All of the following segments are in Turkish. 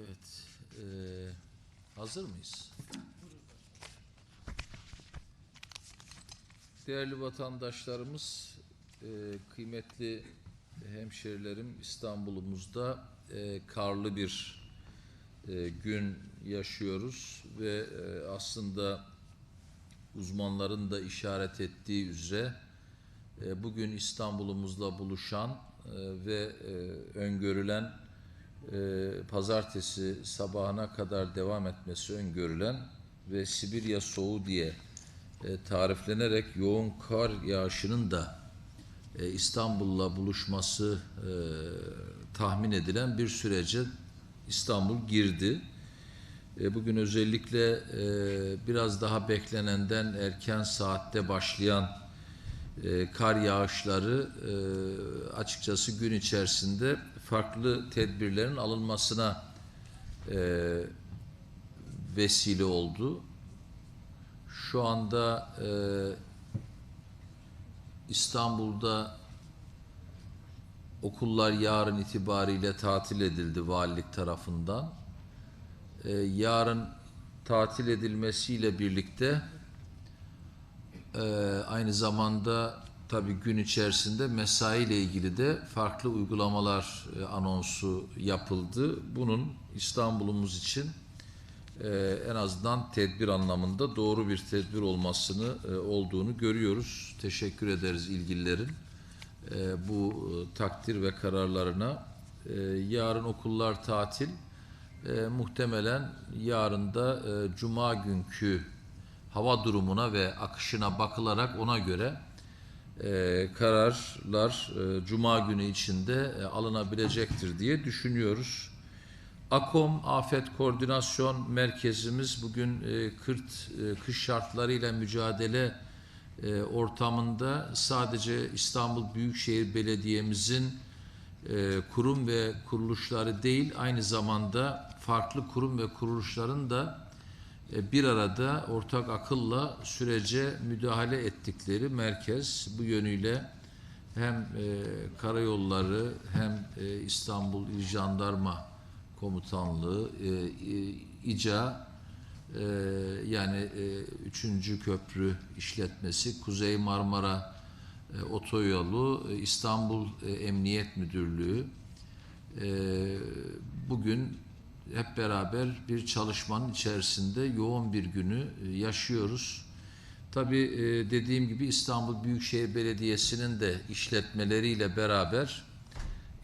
Evet. e, hazır mıyız? Değerli vatandaşlarımız, e, kıymetli hemşerilerim İstanbul'umuzda e, karlı bir e, gün yaşıyoruz ve e, aslında uzmanların da işaret ettiği üzere e, bugün İstanbul'umuzla buluşan e, ve e, öngörülen e, pazartesi sabahına kadar devam etmesi öngörülen ve Sibirya soğuğu diye e, tariflenerek yoğun kar yağışının da e, İstanbul'la buluşması e, tahmin edilen bir sürece İstanbul girdi. E, Bugün özellikle e, biraz daha beklenenden erken saatte başlayan e, kar yağışları e, açıkçası gün içerisinde farklı tedbirlerin alınmasına e, vesile oldu. Şu anda e, İstanbul'da okullar yarın itibariyle tatil edildi valilik tarafından. E, yarın tatil edilmesiyle birlikte e, aynı zamanda tabii gün içerisinde mesai ile ilgili de farklı uygulamalar e, anonsu yapıldı. Bunun İstanbul'umuz için e, en azından tedbir anlamında doğru bir tedbir olmasını e, olduğunu görüyoruz. Teşekkür ederiz ilgililerin e, bu e, takdir ve kararlarına. E, yarın okullar tatil. E, muhtemelen yarın da e, cuma günkü hava durumuna ve akışına bakılarak ona göre e, kararlar e, cuma günü içinde e, alınabilecektir diye düşünüyoruz. AKOM Afet Koordinasyon Merkezimiz bugün e, kırt e, kış şartlarıyla mücadele e, ortamında sadece İstanbul Büyükşehir Belediye'mizin e, kurum ve kuruluşları değil aynı zamanda farklı kurum ve kuruluşların da bir arada ortak akılla sürece müdahale ettikleri merkez bu yönüyle hem e, karayolları hem e, İstanbul İl Jandarma Komutanlığı e, e, İCA e, yani e, 3. köprü işletmesi Kuzey Marmara e, Otoyolu e, İstanbul e, Emniyet Müdürlüğü e, bugün hep beraber bir çalışmanın içerisinde yoğun bir günü e, yaşıyoruz. Tabii e, dediğim gibi İstanbul Büyükşehir Belediyesi'nin de işletmeleriyle beraber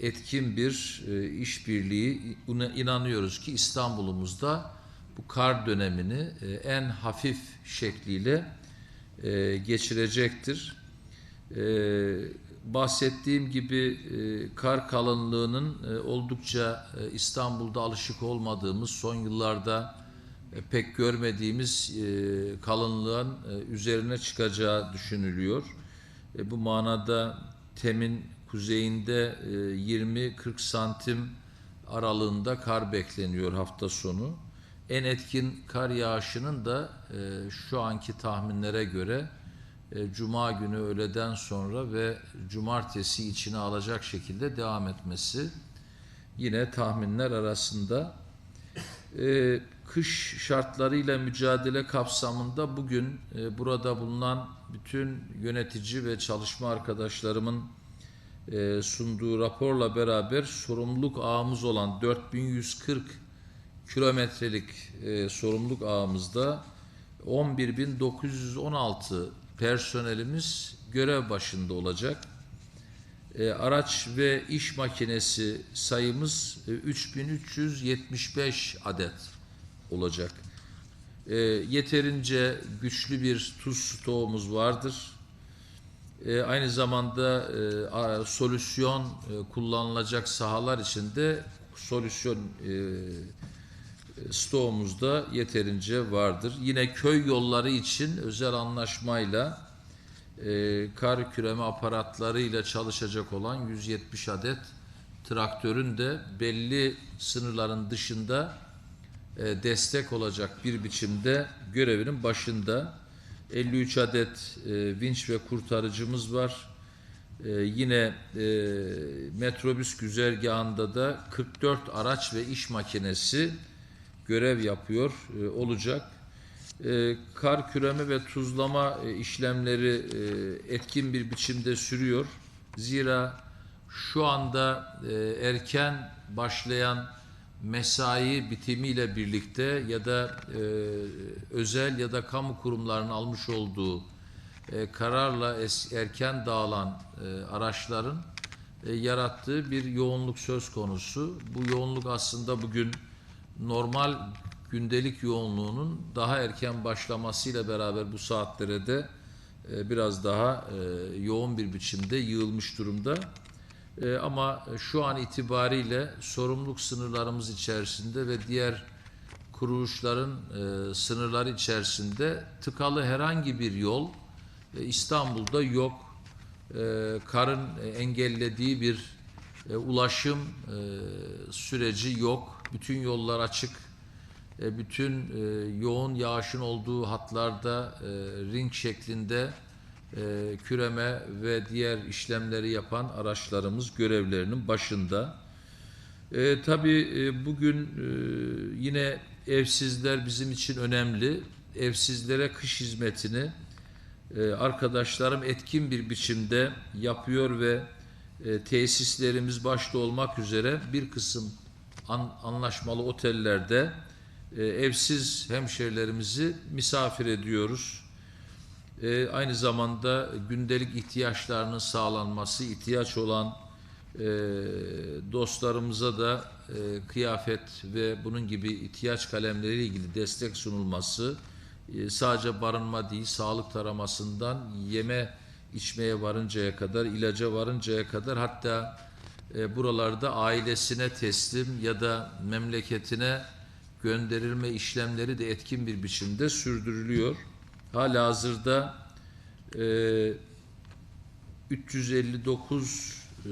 etkin bir e, işbirliği inanıyoruz ki İstanbul'umuzda bu kar dönemini en hafif şekliyle geçirecektir. Bahsettiğim gibi e, kar kalınlığının e, oldukça e, İstanbul'da alışık olmadığımız son yıllarda e, pek görmediğimiz e, kalınlığın e, üzerine çıkacağı düşünülüyor. E, bu manada Tem'in kuzeyinde e, 20-40 santim aralığında kar bekleniyor hafta sonu. En etkin kar yağışının da e, şu anki tahminlere göre e, Cuma günü öğleden sonra ve Cumartesi içine alacak şekilde devam etmesi yine tahminler arasında. E, kış şartlarıyla mücadele kapsamında bugün e, burada bulunan bütün yönetici ve çalışma arkadaşlarımın e, sunduğu raporla beraber sorumluluk ağımız olan 4140 kilometrelik sorumluluk ağımızda 11.916 personelimiz görev başında olacak. E, araç ve iş makinesi sayımız e, 3375 adet olacak. E, yeterince güçlü bir tuz stoğumuz vardır. E, aynı zamanda e, solüsyon e, kullanılacak sahalar için de solüsyon e, stoğumuzda yeterince vardır. Yine köy yolları için özel anlaşmayla e, kar küreme aparatlarıyla çalışacak olan 170 adet traktörün de belli sınırların dışında e, destek olacak bir biçimde görevinin başında 53 adet e, vinç ve kurtarıcımız var. E, yine e, metrobüs güzergahında da 44 araç ve iş makinesi görev yapıyor e, olacak. E, kar küreme ve tuzlama e, işlemleri etkin bir biçimde sürüyor. Zira şu anda erken başlayan mesai bitimiyle birlikte ya da özel ya da kamu kurumlarının almış olduğu kararla erken dağılan araçların yarattığı bir yoğunluk söz konusu. Bu yoğunluk aslında bugün normal gündelik yoğunluğunun daha erken başlamasıyla beraber bu saatlere de e, biraz daha e, yoğun bir biçimde yığılmış durumda. E, ama şu an itibariyle sorumluluk sınırlarımız içerisinde ve diğer kuruluşların sınırları içerisinde tıkalı herhangi bir yol İstanbul'da yok. Karın engellediği bir ulaşım süreci yok. Bütün yollar açık. E, bütün e, yoğun yağışın olduğu hatlarda e, ring şeklinde küreme ve diğer işlemleri yapan araçlarımız görevlerinin başında. Tabii bugün yine evsizler bizim için önemli. Evsizlere kış hizmetini arkadaşlarım etkin bir biçimde yapıyor ve tesislerimiz başta olmak üzere bir kısım an, anlaşmalı otellerde e, evsiz hemşerilerimizi misafir ediyoruz. E, aynı zamanda gündelik ihtiyaçlarının sağlanması, ihtiyaç olan e, dostlarımıza da e, kıyafet ve bunun gibi ihtiyaç kalemleriyle ilgili destek sunulması, e, sadece barınma değil, sağlık taramasından yeme içmeye varıncaya kadar, ilaca varıncaya kadar hatta e, buralarda ailesine teslim ya da memleketine gönderilme işlemleri de etkin bir biçimde sürdürülüyor. Hala hazırda e, 359 e,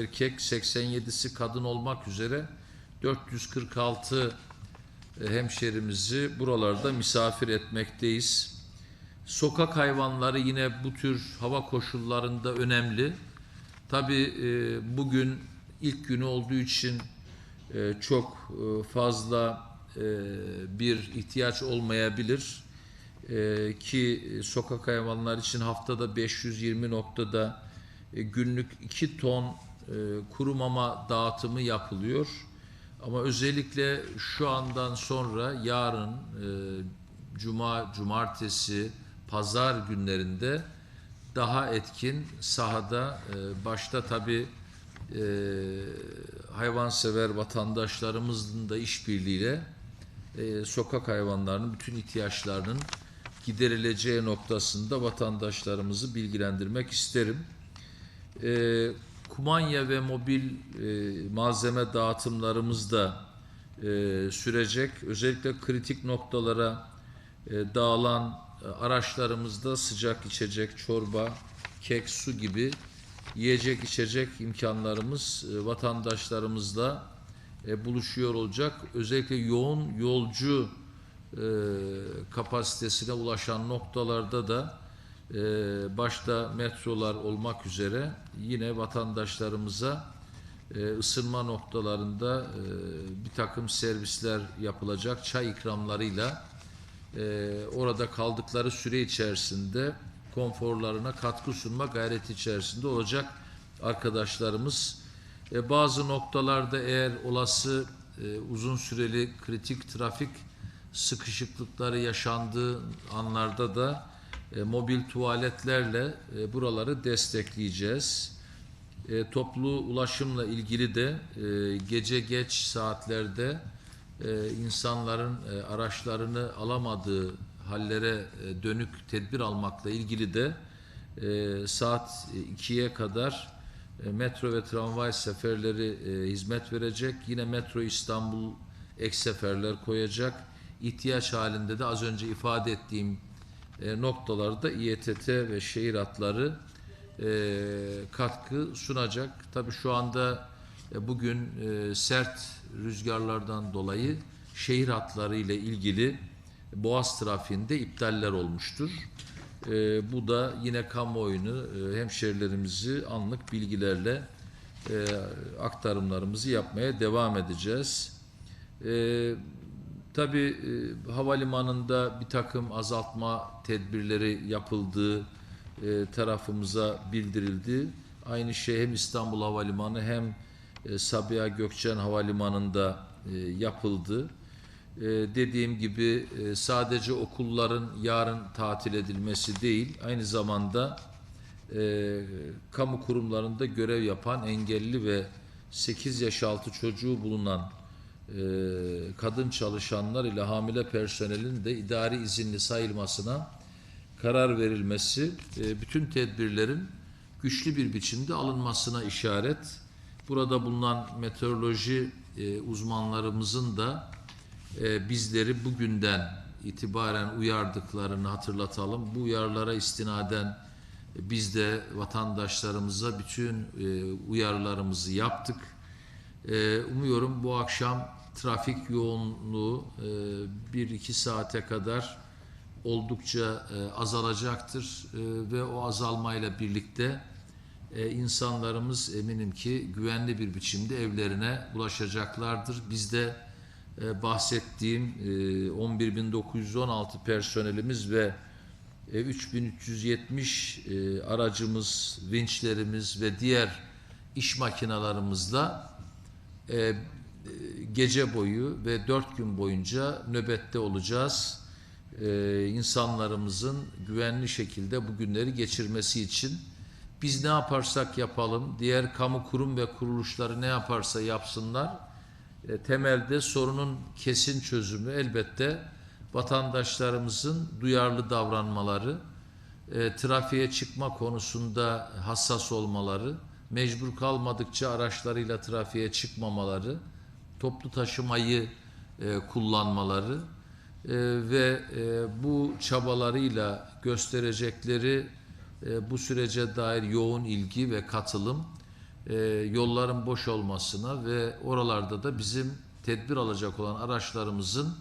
erkek 87'si kadın olmak üzere 446 e, hemşerimizi buralarda misafir etmekteyiz. Sokak hayvanları yine bu tür hava koşullarında önemli. Tabi e, bugün ilk günü olduğu için e, çok e, fazla e, bir ihtiyaç olmayabilir. E, ki sokak hayvanlar için haftada 520 noktada e, günlük 2 ton e, kuru mama dağıtımı yapılıyor. Ama özellikle şu andan sonra yarın e, cuma, cumartesi, pazar günlerinde daha etkin sahada e, başta tabi e, hayvansever vatandaşlarımızın da işbirliğiyle e, sokak hayvanlarının bütün ihtiyaçlarının giderileceği noktasında vatandaşlarımızı bilgilendirmek isterim. E, kumanya ve mobil e, malzeme dağıtımlarımız da e, sürecek. Özellikle kritik noktalara e, dağılan araçlarımızda sıcak içecek, çorba, kek, su gibi yiyecek içecek imkanlarımız e, vatandaşlarımızla e, buluşuyor olacak. Özellikle yoğun yolcu e, kapasitesine ulaşan noktalarda da e, başta metrolar olmak üzere yine vatandaşlarımıza e, ısınma noktalarında e, bir takım servisler yapılacak çay ikramlarıyla e, orada kaldıkları süre içerisinde konforlarına katkı sunma gayreti içerisinde olacak arkadaşlarımız. E, bazı noktalarda eğer olası e, uzun süreli kritik trafik sıkışıklıkları yaşandığı anlarda da e, mobil tuvaletlerle e, buraları destekleyeceğiz. E, toplu ulaşımla ilgili de e, gece geç saatlerde e, insanların e, araçlarını alamadığı hallere e, dönük tedbir almakla ilgili de saat 2'ye kadar metro ve tramvay seferleri hizmet verecek. Yine Metro İstanbul ek seferler koyacak. İhtiyaç halinde de az önce ifade ettiğim noktalarda İETT ve şehir hatları katkı sunacak. Tabii şu anda bugün e, sert rüzgarlardan dolayı şehir hatları ile ilgili Boğaz trafiğinde iptaller olmuştur. E, bu da yine kamuoyunu, e, hemşerilerimizi anlık bilgilerle e, aktarımlarımızı yapmaya devam edeceğiz. E, tabii e, havalimanında bir takım azaltma tedbirleri yapıldığı e, tarafımıza bildirildi. Aynı şey hem İstanbul Havalimanı hem e, Sabiha Gökçen Havalimanı'nda e, yapıldı. E, dediğim gibi e, sadece okulların yarın tatil edilmesi değil, aynı zamanda kamu kurumlarında görev yapan engelli ve 8 yaş altı çocuğu bulunan kadın çalışanlar ile hamile personelin de idari izinli sayılmasına karar verilmesi bütün tedbirlerin güçlü bir biçimde alınmasına işaret. Burada bulunan meteoroloji e, uzmanlarımızın da e, bizleri bugünden itibaren uyardıklarını hatırlatalım. Bu uyarılara istinaden e, biz de vatandaşlarımıza bütün e, uyarılarımızı yaptık. E, umuyorum bu akşam trafik yoğunluğu e, 1-2 saate kadar oldukça azalacaktır ve o azalmayla birlikte e, insanlarımız eminim ki güvenli bir biçimde evlerine ulaşacaklardır. Biz de e, bahsettiğim e, 11.916 personelimiz ve e, 3370 e, aracımız, vinçlerimiz ve diğer iş makinalarımızla e, e, gece boyu ve dört gün boyunca nöbette olacağız. E, insanlarımızın güvenli şekilde bu günleri geçirmesi için biz ne yaparsak yapalım, diğer kamu kurum ve kuruluşları ne yaparsa yapsınlar, e, temelde sorunun kesin çözümü elbette vatandaşlarımızın duyarlı davranmaları, e, trafiğe çıkma konusunda hassas olmaları, mecbur kalmadıkça araçlarıyla trafiğe çıkmamaları, toplu taşımayı e, kullanmaları e, ve e, bu çabalarıyla gösterecekleri e, bu sürece dair yoğun ilgi ve katılım e, yolların boş olmasına ve oralarda da bizim tedbir alacak olan araçlarımızın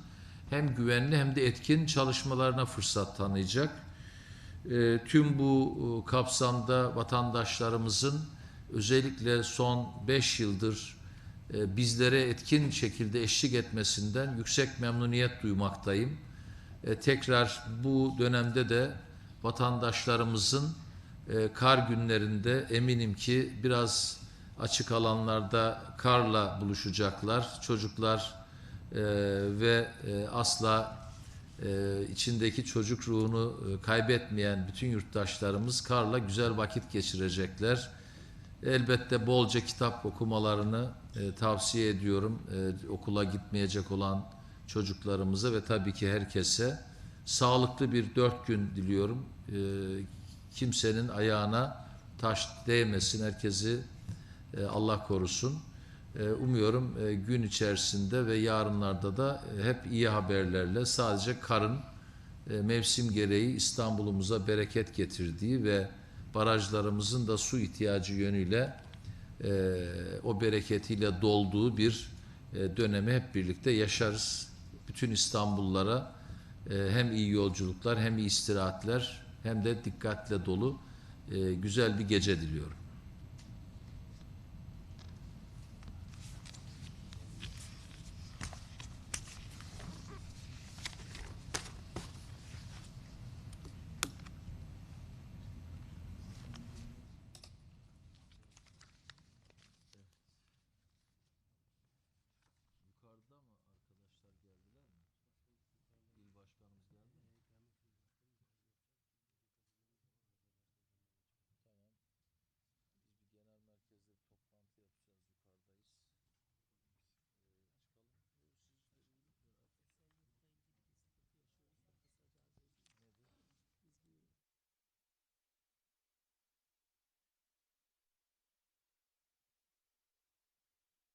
hem güvenli hem de etkin çalışmalarına fırsat tanıyacak. E, tüm bu kapsamda vatandaşlarımızın özellikle son 5 yıldır bizlere etkin şekilde eşlik etmesinden yüksek memnuniyet duymaktayım. Tekrar bu dönemde de vatandaşlarımızın e, kar günlerinde eminim ki biraz açık alanlarda karla buluşacaklar. Çocuklar e, ve e, asla e, içindeki çocuk ruhunu e, kaybetmeyen bütün yurttaşlarımız karla güzel vakit geçirecekler. Elbette bolca kitap okumalarını e, tavsiye ediyorum. E, okula gitmeyecek olan çocuklarımıza ve tabii ki herkese sağlıklı bir dört gün diliyorum. E, kimsenin ayağına taş değmesin. Herkesi e, Allah korusun. E, umuyorum e, gün içerisinde ve yarınlarda da e, hep iyi haberlerle sadece karın e, mevsim gereği İstanbul'umuza bereket getirdiği ve barajlarımızın da su ihtiyacı yönüyle e, o bereketiyle dolduğu bir e, dönemi hep birlikte yaşarız. Bütün İstanbullulara hem iyi yolculuklar hem iyi istirahatler hem de dikkatle dolu e, güzel bir gece diliyorum.